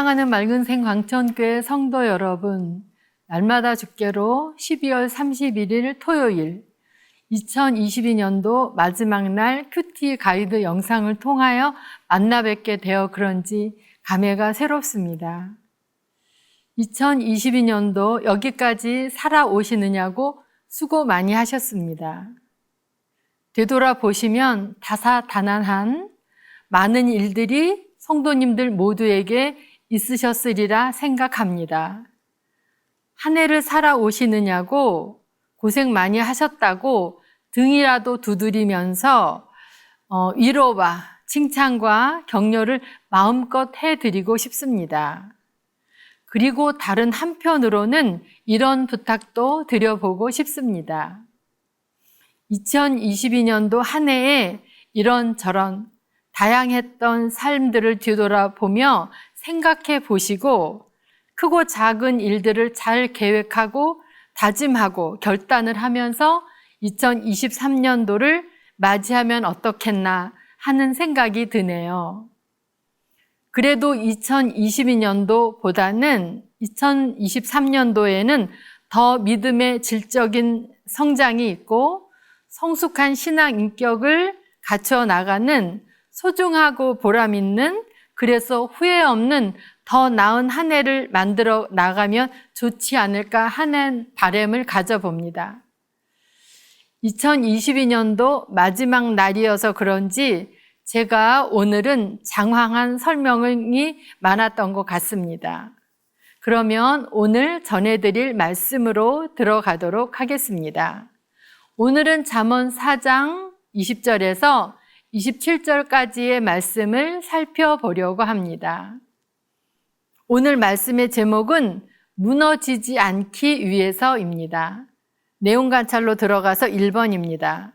사랑하는 맑은 생 광천교회 성도 여러분, 날마다 주께로 12월 31일 토요일 2022년도 마지막 날 큐티 가이드 영상을 통하여 만나 뵙게 되어 그런지 감회가 새롭습니다. 2022년도 여기까지 살아오시느냐고 수고 많이 하셨습니다. 되돌아보시면 다사다난한 많은 일들이 성도님들 모두에게 있으셨으리라 생각합니다. 한 해를 살아오시느냐고 고생 많이 하셨다고 등이라도 두드리면서 어, 위로와 칭찬과 격려를 마음껏 해드리고 싶습니다. 그리고 다른 한편으로는 이런 부탁도 드려보고 싶습니다. 2022년도 한 해에 이런저런 다양했던 삶들을 뒤돌아보며 생각해 보시고 크고 작은 일들을 잘 계획하고 다짐하고 결단을 하면서 2023년도를 맞이하면 어떻겠나 하는 생각이 드네요. 그래도 2022년도보다는 2023년도에는 더 믿음의 질적인 성장이 있고 성숙한 신앙 인격을 갖춰 나가는 소중하고 보람 있는 그래서 후회 없는 더 나은 한 해를 만들어 나가면 좋지 않을까 하는 바램을 가져봅니다. 2022년도 마지막 날이어서 그런지 제가 오늘은 장황한 설명이 많았던 것 같습니다. 그러면 오늘 전해드릴 말씀으로 들어가도록 하겠습니다. 오늘은 잠언 4장 20절에서 27절까지의 말씀을 살펴보려고 합니다. 오늘 말씀의 제목은 무너지지 않기 위해서입니다. 내용 관찰로 들어가서 1번입니다.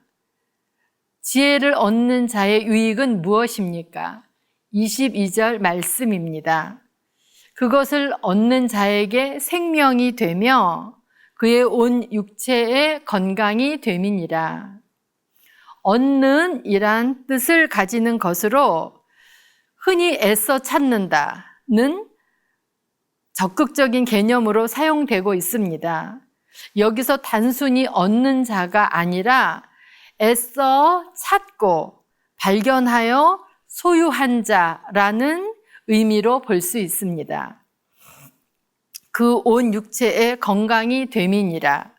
지혜를 얻는 자의 유익은 무엇입니까? 22절 말씀입니다. 그것을 얻는 자에게 생명이 되며 그의 온 육체의 건강이 됨이니라. 얻는 이란 뜻을 가지는 것으로 흔히 애써 찾는다는 적극적인 개념으로 사용되고 있습니다. 여기서 단순히 얻는 자가 아니라 애써 찾고 발견하여 소유한 자라는 의미로 볼 수 있습니다. 그 온 육체의 건강이 됨이니라.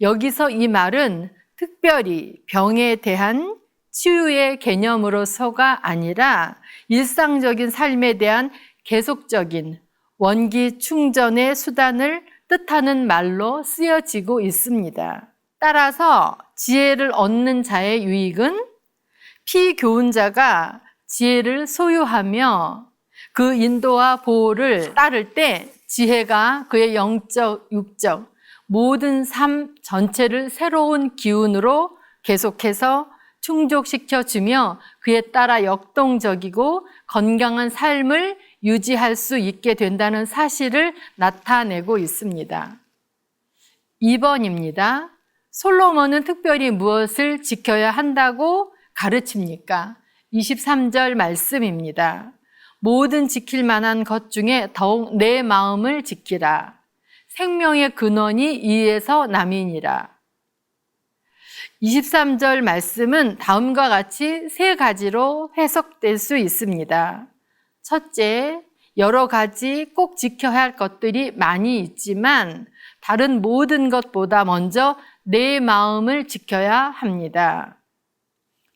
여기서 이 말은 특별히 병에 대한 치유의 개념으로서가 아니라 일상적인 삶에 대한 계속적인 원기 충전의 수단을 뜻하는 말로 쓰여지고 있습니다. 따라서 지혜를 얻는 자의 유익은 피교훈자가 지혜를 소유하며 그 인도와 보호를 따를 때 지혜가 그의 영적, 육적, 모든 삶 전체를 새로운 기운으로 계속해서 충족시켜 주며 그에 따라 역동적이고 건강한 삶을 유지할 수 있게 된다는 사실을 나타내고 있습니다. 2번입니다. 솔로몬은 특별히 무엇을 지켜야 한다고 가르칩니까? 23절 말씀입니다. 모든 지킬 만한 것 중에 더욱 내 마음을 지키라. 생명의 근원이 이에서 남이니라. 23절 말씀은 다음과 같이 세 가지로 해석될 수 있습니다. 첫째, 여러 가지 꼭 지켜야 할 것들이 많이 있지만 다른 모든 것보다 먼저 내 마음을 지켜야 합니다.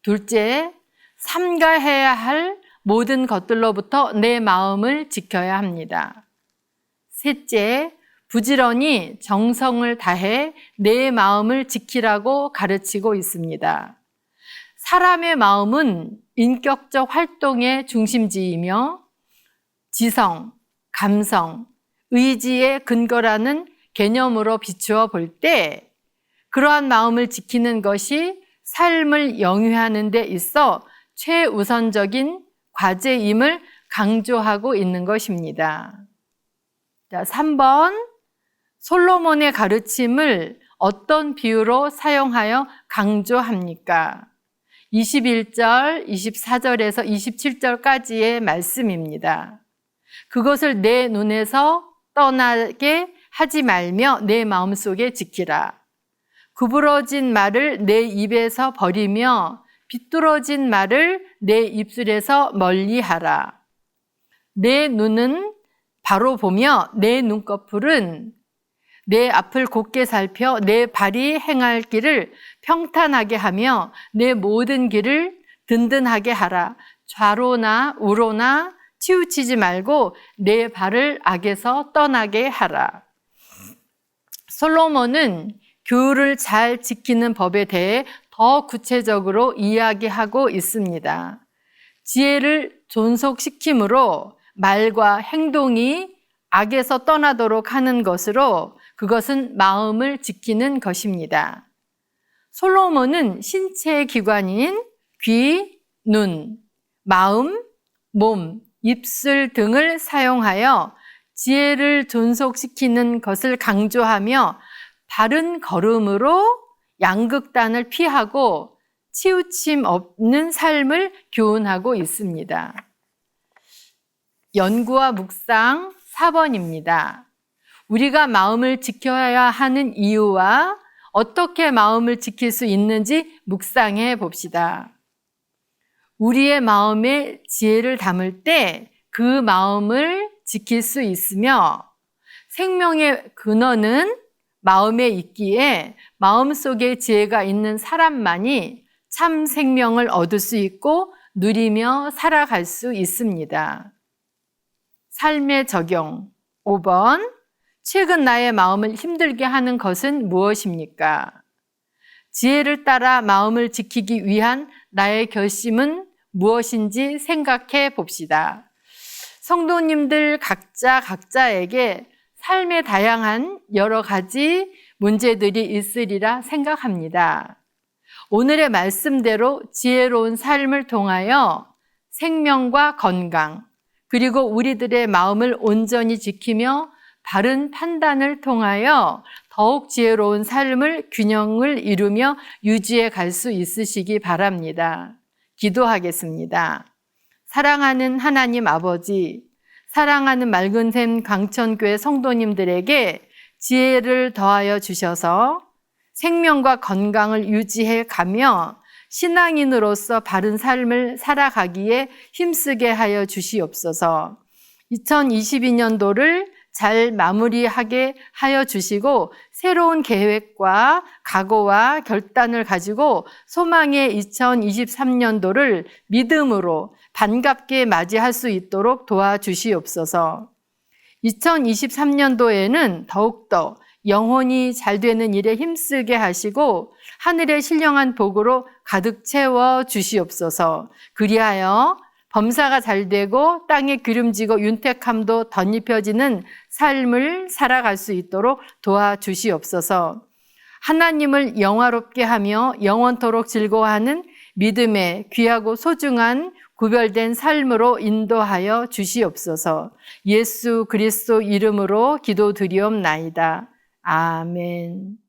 둘째, 삼가해야 할 모든 것들로부터 내 마음을 지켜야 합니다. 셋째, 부지런히 정성을 다해 내 마음을 지키라고 가르치고 있습니다. 사람의 마음은 인격적 활동의 중심지이며 지성, 감성, 의지의 근거라는 개념으로 비추어 볼 때 그러한 마음을 지키는 것이 삶을 영위하는 데 있어 최우선적인 과제임을 강조하고 있는 것입니다. 자, 3번. 솔로몬의 가르침을 어떤 비유로 사용하여 강조합니까? 21절, 24절에서 27절까지의 말씀입니다. 그것을 내 눈에서 떠나게 하지 말며 내 마음속에 지키라. 구부러진 말을 내 입에서 버리며 비뚤어진 말을 내 입술에서 멀리 하라. 내 눈은 바로 보며 내 눈꺼풀은 내 앞을 곧게 살펴 내 발이 행할 길을 평탄하게 하며 내 모든 길을 든든하게 하라. 좌로나 우로나 치우치지 말고 내 발을 악에서 떠나게 하라. 솔로몬은 교율을 잘 지키는 법에 대해 더 구체적으로 이야기하고 있습니다. 지혜를 존속시킴으로 말과 행동이 악에서 떠나도록 하는 것으로 그것은 마음을 지키는 것입니다. 솔로몬은 신체의 기관인 귀, 눈, 마음, 몸, 입술 등을 사용하여 지혜를 존속시키는 것을 강조하며 바른 걸음으로 양극단을 피하고 치우침 없는 삶을 교훈하고 있습니다. 연구와 묵상 4번입니다. 우리가 마음을 지켜야 하는 이유와 어떻게 마음을 지킬 수 있는지 묵상해 봅시다. 우리의 마음에 지혜를 담을 때 그 마음을 지킬 수 있으며 생명의 근원은 마음에 있기에 마음 속에 지혜가 있는 사람만이 참 생명을 얻을 수 있고 누리며 살아갈 수 있습니다. 삶의 적용 5번 최근 나의 마음을 힘들게 하는 것은 무엇입니까? 지혜를 따라 마음을 지키기 위한 나의 결심은 무엇인지 생각해 봅시다. 성도님들 각자 각자에게 삶의 다양한 여러 가지 문제들이 있으리라 생각합니다. 오늘의 말씀대로 지혜로운 삶을 통하여 생명과 건강, 그리고 우리들의 마음을 온전히 지키며 바른 판단을 통하여 더욱 지혜로운 삶을 균형을 이루며 유지해 갈 수 있으시기 바랍니다. 기도하겠습니다. 사랑하는 하나님 아버지, 사랑하는 맑은 샘 강천교회 성도님들에게 지혜를 더하여 주셔서 생명과 건강을 유지해 가며 신앙인으로서 바른 삶을 살아가기에 힘쓰게 하여 주시옵소서. 2022년도를 잘 마무리하게 하여 주시고 새로운 계획과 각오와 결단을 가지고 소망의 2023년도를 믿음으로 반갑게 맞이할 수 있도록 도와주시옵소서. 2023년도에는 더욱더 영혼이 잘 되는 일에 힘쓰게 하시고 하늘의 신령한 복으로 가득 채워 주시옵소서. 그리하여 범사가 잘 되고 땅에 기름지고 윤택함도 덧입혀지는 삶을 살아갈 수 있도록 도와주시옵소서. 하나님을 영화롭게 하며 영원토록 즐거워하는 믿음의 귀하고 소중한 구별된 삶으로 인도하여 주시옵소서. 예수 그리스도 이름으로 기도드리옵나이다. 아멘.